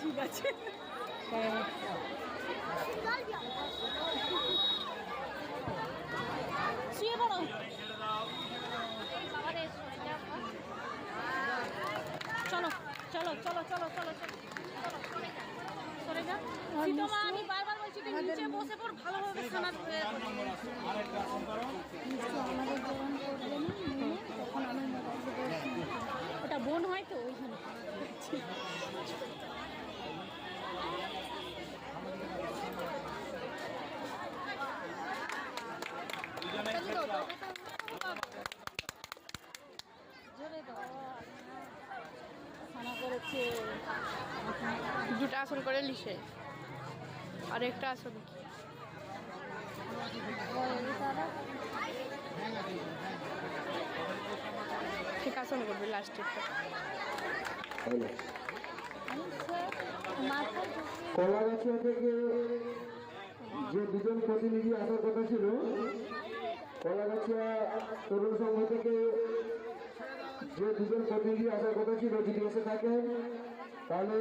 ঠিক আছে। হ্যাঁ শুয়ে পড়ো। চলো চলো চলো চলো চলো চলো আমি বারবার বলছি তুই নিচে বসে পড় ভালোভাবে খানা বলছি ওটা বোন হয় তো ওই দুটো আসন করে লিখে। আর একটা আসন। কি ঠিক আসন করবে কলাগাছিয়া থেকে যে দুজন প্রতিনিধি আসার কথা ছিল কলাগাছিয়া তরুণ সংঘ থেকে প্রতিনিধি আসার কথা ছিল যদি এসে থাকে তাহলে